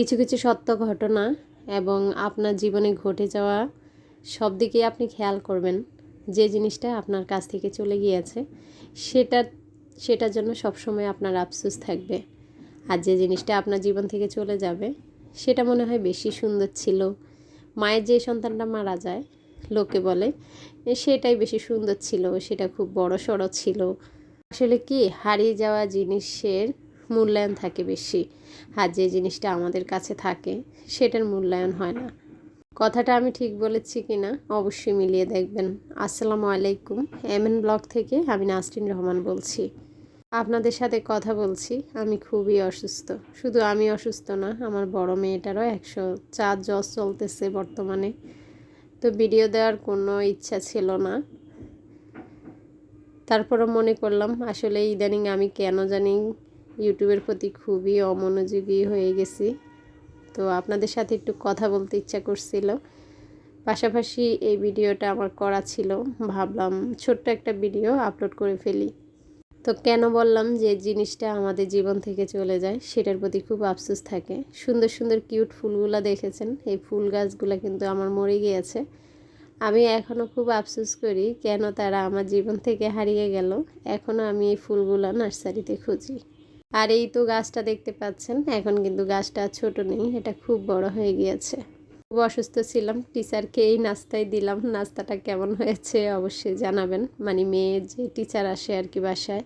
কিছু কিছু সত্য ঘটনা এবং আপনার জীবনে ঘটে যাওয়া সব দিকেই আপনি খেয়াল করবেন যে জিনিসটা আপনার কাছ থেকে চলে গিয়েছে। সেটা, সেটার জন্য সবসময় আপনার আফসোস থাকবে। আর যে জিনিসটা আপনার জীবন থেকে চলে যাবে, সেটা মনে হয় বেশি সুন্দর ছিল। মায়ের যে সন্তানটা মারা যায়, লোকে বলে সেটাই বেশি সুন্দর ছিল, সেটা খুব বড় সড়ো ছিল। আসলে কি, হারিয়ে যাওয়া জিনিসের মূল্যায়ন থাকে বেশি আর যে জিনিসটা আমাদের কাছে থাকে সেটার মূল্যায়ন হয় না। কথাটা আমি ঠিক বলেছি কি না অবশ্যই মিলিয়ে দেখবেন। আসসালামু আলাইকুম এম এন ব্লগ থেকে আমি নাসরিন রহমান বলছি। আপনাদের সাথে কথা বলছি, আমি খুবই অসুস্থ। শুধু আমি অসুস্থ না, আমার বড় মেয়েটারও একশো চার জ্বর চলতেছে বর্তমানে। তো ভিডিও দেওয়ার কোনো ইচ্ছা ছিল না। তারপরও মনে করলাম, আসলে ইদানিং আমি কেন জানি ইউটিউবের প্রতি খুবই অমনোযোগী হয়ে গেছি। তো আপনাদের সাথে একটু কথা বলতে ইচ্ছা করছিল। পাশাপাশি এই ভিডিওটা আমার করা ছিল। ভাবলাম ছোট্ট একটা ভিডিও আপলোড করে ফেলি। তো কেন বললাম যে জিনিসটা আমাদের জীবন থেকে চলে যায়, সেটার প্রতি খুব আফসোস থাকে। সুন্দর সুন্দর, কিউট ফুলগুলো দেখেছেন। এই ফুল গাছগুলো কিন্তু আমার মরে গিয়েছে। আমি এখনও খুব আফসোস করি কেন তারা আমার জীবন থেকে হারিয়ে গেল। এখনও আমি এই ফুলগুলো নার্সারিতে খুঁজি। আর এই তো গাছটা দেখতে পাচ্ছেন, এখন কিন্তু গাছটা ছোট নেই, এটা খুব বড় হয়ে গিয়েছে। খুব অসুস্থ ছিলাম টিচারকে এই নাস্তায় দিলাম, নাস্তাটা কেমন হয়েছে অবশ্যই জানাবেন মানে মেয়ের যে টিচার আসে আর কি বাসায়।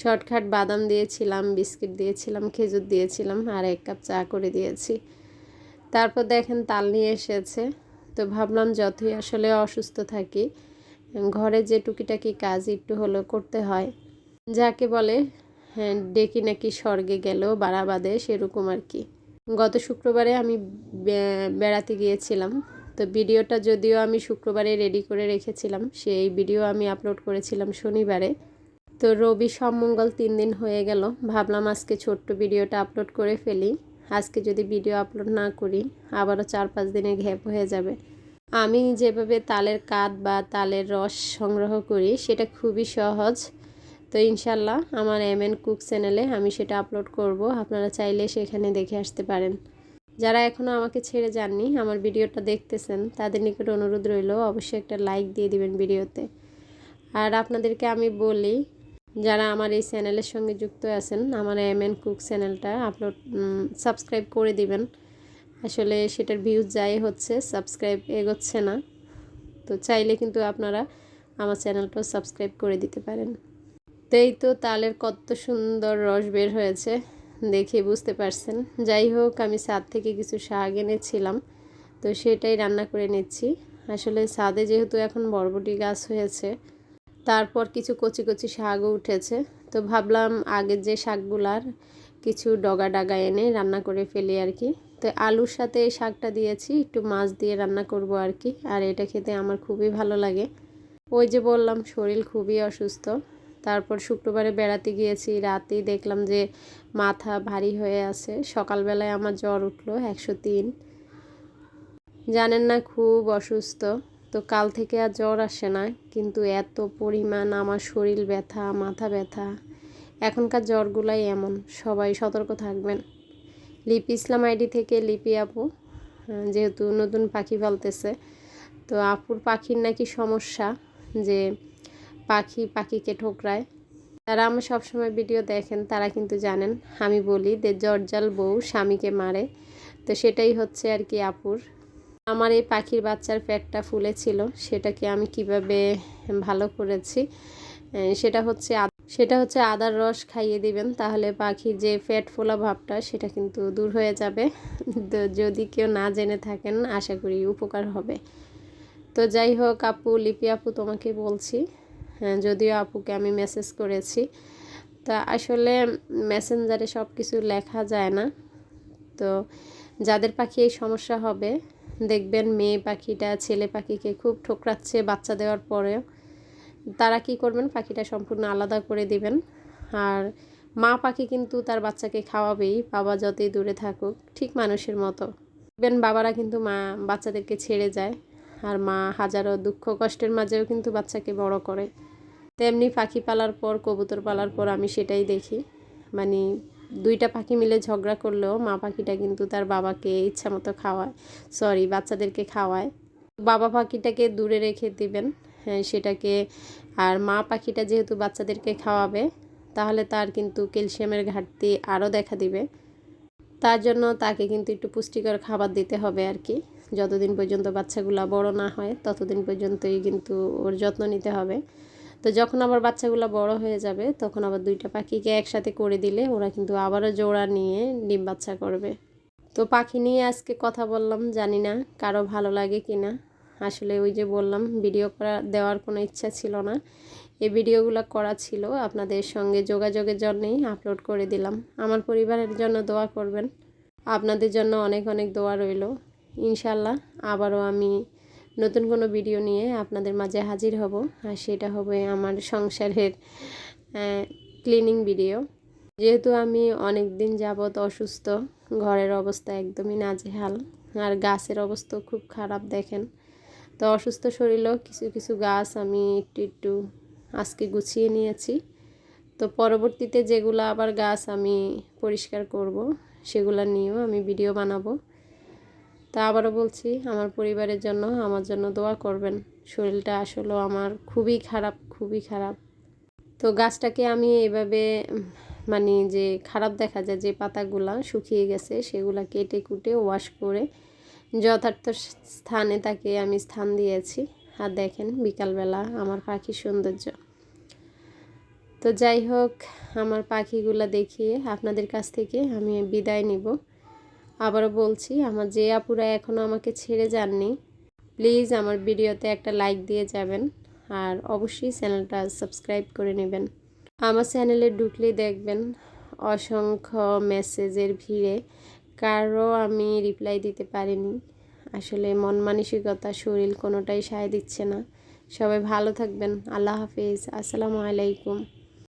শর্টকাট বাদাম দিয়েছিলাম, বিস্কিট দিয়েছিলাম, খেজুর দিয়েছিলাম, আর এক কাপ চা করে দিয়েছি। তারপর দেখেন তাল নিয়ে এসেছে, তো ভাবলাম যতই আসলে অসুস্থ থাকি, ঘরে যে টুকিটাকি কাজ একটু হলেও করতে হয়। যাকে বলে ডেকি নাকি স্বর্গে গেল, বারাবাদে, সেরকম আর কি। গত শুক্রবারে আমি বেড়াতে গিয়েছিলাম, তো ভিডিওটা যদিও আমি শুক্রবারে রেডি করে রেখেছিলাম, সেই ভিডিও আমি আপলোড করেছিলাম শনিবারে। তো রবি মঙ্গল তিন দিন হয়ে গেল, ভাবলাম আজকে ছোট্ট ভিডিওটা আপলোড করে ফেলি। আজকে যদি ভিডিও আপলোড না করি, আবারও চার পাঁচ দিনে ঘ্যাপ হয়ে যাবে। আমি যেভাবে তালের কাঠ বা তালের রস সংগ্রহ করি, সেটা খুবই সহজ। তো ইনশাল্লাহ আমার এম এন কুক চ্যানেলে আমি সেটা আপলোড করব। আপনারা চাইলে সেখানে দেখে আসতে পারেন। যারা এখনও আমাকে ছেড়ে যাননি, আমার ভিডিওটা দেখতেছেন, তাদের নিকট অনুরোধ রইল, অবশ্যই একটা লাইক দিয়ে দিবেন ভিডিওতে। আর আপনাদেরকে আমি বলি, যারা আমার এই চ্যানেলের সঙ্গে যুক্ত আছেন, আমার এম এন কুক চ্যানেলটা আপলোড সাবস্ক্রাইব করে দিবেন। আসলে সেটার ভিউজ যাই হচ্ছে, সাবস্ক্রাইব এগোচ্ছে না। তো চাইলে কিন্তু আপনারা আমার চ্যানেলটাও সাবস্ক্রাইব করে দিতে পারেন। তো এই তো তালের কত সুন্দর রস বের হয়েছে। দেখে বুঝতে পারছেন। যাই হোক, আমি ছাদ থেকে কিছু শাক এনেছিলাম, তো সেটাই রান্না করে নিচ্ছি। আসলে ছাদে যেহেতু এখন বরবটি গাছ হয়েছে, তারপর কিছু কচি কচি শাকও উঠেছে, তো ভাবলাম আগের যে শাকগুলার কিছু ডগা ডাগা এনে রান্না করে ফেলি আর কি। তো আলুর সাথে এই শাকটা দিয়েছি, একটু মাছ দিয়ে রান্না করব আর কি, আর এটা খেতে আমার খুবই ভালো লাগে। ওই যে বললাম, শরীর খুবই অসুস্থ। তারপর শুক্রবারে বেড়াতে গিয়েছি, রাতেই দেখলাম যে মাথা ভারী হয়ে আছে। সকালবেলায় আমার জ্বর উঠল একশো তিন। জানেন না, খুব অসুস্থ। তো কাল থেকে আর জ্বর আসে না, কিন্তু এত পরিমাণ আমার শরীর ব্যথা, মাথা ব্যথা। এখনকার জ্বরগুলাই এমন, সবাই সতর্ক থাকবেন। লিপি ইসলাম আইডি থেকে লিপি আপু যেহেতু নতুন পাখি পালতেছে। তো আপুর পাখির নাকি সমস্যা যে পাখি, পাখিকে ঠোকরায়। তারা আমার সবসময় ভিডিও দেখেন, তারা কিন্তু জানেন, আমি বলি যে জর্জাল বউ স্বামীকে মারে। তো সেটাই হচ্ছে আর কি আপুর। আমার এই পাখির বাচ্চার পেটটা ফুলেছিল সেটাকে আমি কীভাবে ভালো করেছি সেটা হচ্ছে সেটা হচ্ছে আদার রস খাইয়ে দিবেন, তাহলে পাখির যে ফ্যাট ফোলা ভাবটা, সেটা কিন্তু দূর হয়ে যাবে। তো যদি কেউ না জেনে থাকেন, আশা করি উপকার হবে। তো যাই হোক, আপু, লিপি আপু, তোমাকে বলছি যদিও আপুকে আমি মেসেজ করেছি। তা আসলে মেসেঞ্জারে সব কিছু লেখা যায় না। তো যাদের পাখি এই সমস্যা হবে, দেখবেন মেয়ে পাখিটা, ছেলে পাখিকে খুব ঠোকরাচ্ছে বাচ্চা দেওয়ার পরেও। তারা কি করবেন? পাখিটা সম্পূর্ণ আলাদা করে দিবেন। আর মা পাখি কিন্তু তার বাচ্চাকে খাওয়াবেই, বাবা যতই দূরে থাকুক, ঠিক মানুষের মতো। দেখবেন বাবারা কিন্তু মা, বাচ্চাদেরকে ছেড়ে যায়। আর মা হাজারো দুঃখ কষ্টের মাঝেও কিন্তু বাচ্চাকে বড় করে। তেমনি পাখি পালার পর, কবুতর পালার পর আমি সেটাই দেখি। মানে দুইটা পাখি মিলে ঝগড়া করলেও মা পাখিটা কিন্তু তার বাবাকে ইচ্ছা মতো খাওয়ায় সরি বাচ্চাদেরকে খাওয়ায়। বাবা পাখিটাকে দূরে রেখে দিবেন হ্যাঁ সেটাকে। আর মা পাখিটা যেহেতু বাচ্চাদেরকে খাওয়াবে, তাহলে তার কিন্তু ক্যালসিয়ামের ঘাটতি আরও দেখা দিবে। তার জন্য তাকে কিন্তু একটু পুষ্টিকর খাবার দিতে হবে আর কি। যতদিন পর্যন্ত বাচ্চাগুলো বড় না হয়, ততদিন পর্যন্তই কিন্তু ওর যত্ন নিতে হবে। তো যখন আবার বাচ্চাগুলো বড় হয়ে যাবে, তখন আবার দুইটা পাখিকে একসাথে করে দিলে ওরা কিন্তু আবারও জোড়া নিয়ে ডিম বাচ্চা করবে। তো পাখি নিয়ে আজকে কথা বললাম, জানি না কারও ভালো লাগে কি না। আসলে ওই যে বললাম, ভিডিও করা, দেওয়ার কোনো ইচ্ছা ছিল না। এই ভিডিওগুলো করা ছিল, আপনাদের সঙ্গে যোগাযোগের জন্যেই আপলোড করে দিলাম। আমার পরিবারের জন্য দোয়া করবেন। আপনাদের জন্য অনেক অনেক দোয়া রইল। ইনশাল্লাহ আবারও আমি নতুন কোনো ভিডিও নিয়ে আপনাদের মাঝে হাজির হব। আর সেটা হবে আমার সংসারের ক্লিনিং ভিডিও যেহেতু আমি অনেক দিন যাবৎ অসুস্থ, ঘরের অবস্থা একদমই নাজেহাল, আর গাছের অবস্থা খুব খারাপ দেখেন। তো অসুস্থ শরীরেও কিছু কিছু গাছ আমি একটু একটু আজকে গুছিয়ে নিয়েছি। তো পরবর্তীতে যেগুলো আবার গাছ আমি পরিষ্কার করব, সেগুলো নিয়েও আমি ভিডিও বানাবো। তা আবারও বলছি, আমার পরিবারের জন্য, আমার জন্য দোয়া করবেন। শরীরটা আসলে আমার খুবই খারাপ খুবই খারাপ। তো গাছটাকে আমি এভাবে মানে যে খারাপ দেখা যায়, যে পাতাগুলা শুকিয়ে গেছে, সেগুলা কেটে কুটে ওয়াশ করে যথার্থ স্থানে তাকে আমি স্থান দিয়েছি। আর দেখেন, বিকালবেলা আমার পাখির সৌন্দর্য। তো যাই হোক, আমার পাখিগুলা দেখিয়ে আপনাদের কাছ থেকে আমি বিদায় নিব। আবারও বলছি, আমার যে আপুরা এখনও আমাকে ছেড়ে যাননি, প্লিজ আমার ভিডিওতে একটা লাইক দিয়ে যাবেন আর অবশ্যই চ্যানেলটা সাবস্ক্রাইব করে নেবেন। আমার চ্যানেলে ঢুকলেই দেখবেন অসংখ্য মেসেজের ভিড়ে কারও আমি রিপ্লাই দিতে পারিনি। আসলে মন মানসিকতা, শরীর কোনোটাই সায় দিচ্ছে না। সবাই ভালো থাকবেন, আল্লাহ হাফিজ, আসসালামু আলাইকুম।